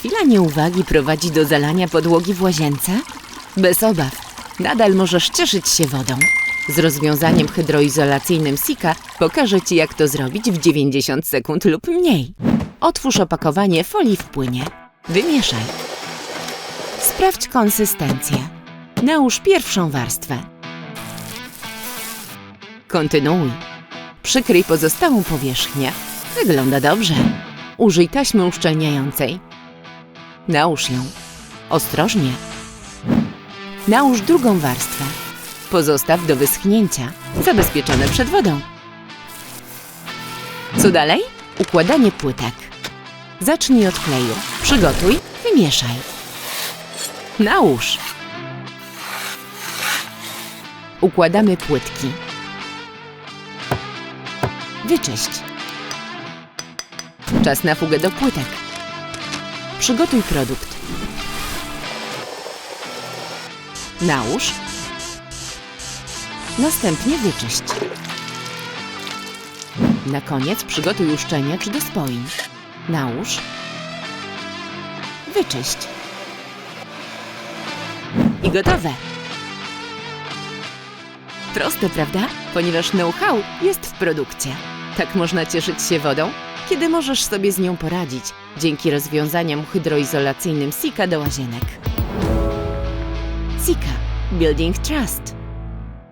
chwila nieuwagi prowadzi do zalania podłogi w łazience? Bez obaw, nadal możesz cieszyć się wodą. Z rozwiązaniem hydroizolacyjnym Sika pokażę Ci, jak to zrobić w 90 sekund lub mniej. Otwórz opakowanie folii w płynie. Wymieszaj. Sprawdź konsystencję. Nałóż pierwszą warstwę. Kontynuuj. Przykryj pozostałą powierzchnię. Wygląda dobrze. Użyj taśmy uszczelniającej. Nałóż ją. Ostrożnie. Nałóż drugą warstwę. Pozostaw do wyschnięcia, zabezpieczone przed wodą. Co dalej? Układanie płytek. Zacznij od kleju. Przygotuj, wymieszaj. Nałóż. Układamy płytki. Wyczyść. Czas na fugę do płytek. Przygotuj produkt. Nałóż. Następnie wyczyść. Na koniec przygotuj uszczelniacz do spojin. Nałóż. Wyczyść. I gotowe. Proste, prawda? Ponieważ know-how jest w produkcie. Tak można cieszyć się wodą, kiedy możesz sobie z nią poradzić dzięki rozwiązaniom hydroizolacyjnym Sika do łazienek. Sika. Building Trust.